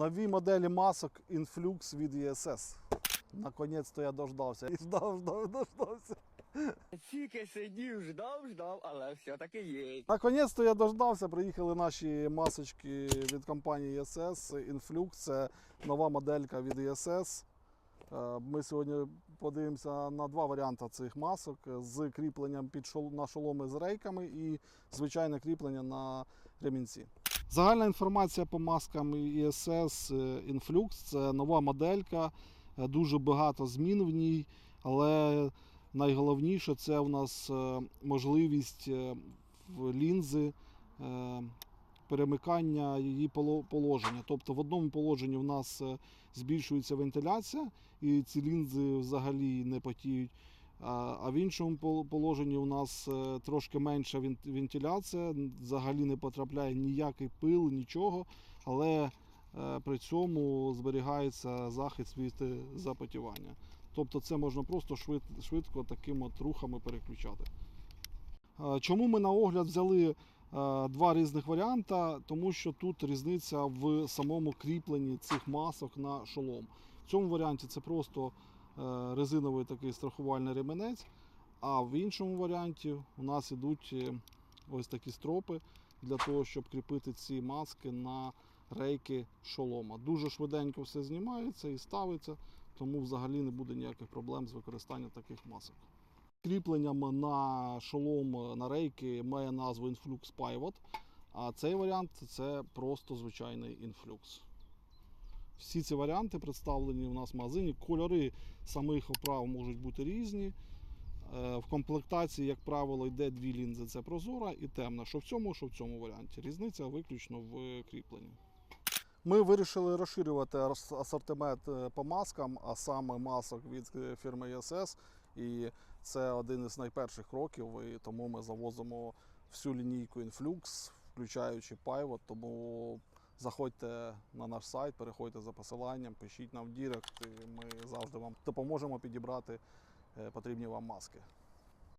Нові моделі масок Influx від ESS. Наконець-то я дождався. І ждав, ждав, дождався. Тільки сидів, ждав, ждав, але все-таки є. Наконець-то я дождався. Приїхали наші масочки від компанії ESS. Influx це нова моделька від ESS. Е, Ми сьогодні подивимося на два варіанти цих масок з кріпленням під шол... на шоломи з рейками і звичайне кріплення на ремінці. Загальна інформація по маскам ESS е, Influx це нова моделька, е, дуже багато змін в ній, але найголовніше це у нас е, можливість лінзи перемикання її положення. Тобто в одному положенні в нас збільшується вентиляція, і ці лінзи взагалі не потіють. А в іншому положенні у нас е, трошки менша вентиляція, взагалі не потрапляє ніякий пил, нічого, але е, при цьому зберігається захист від е, запотівання. Тобто це можна просто швидко такими от рухами переключати. Чому ми на огляд взяли два різних варіанти? Тому що тут різниця в самому кріпленні цих масок на шолом. В цьому варіанті це просто резиновий такий страхувальний ременець, а в іншому варіанті у нас ідуть е, ось такі стропи для того, щоб кріпити ці маски на рейки шолома. Дуже швиденько все знімається і ставиться, тому взагалі не буде ніяких проблем з використанням таких масок. Кріпленням на шолом на рейки має назву Influx Pivot, а цей варіант це просто звичайний Influx. Всі ці варіанти представлені у нас в магазині. Кольори самих оправ можуть бути різні. Е, В комплектації, як правило, йде дві лінзи: це прозора і темна. Що в цьому, що в цьому варіанті. Різниця виключно в кріпленні. Ми вирішили розширювати асортимент е, по маскам, а саме масок від е, фірми ESS. І це один із найперших кроків, і тому ми завозимо всю лінійку Influx, включаючи Pivot. Тому заходьте на наш сайт, переходьте за посиланням, пишіть нам в Дірект, і ми завжди вам допоможемо підібрати е, потрібні вам маски.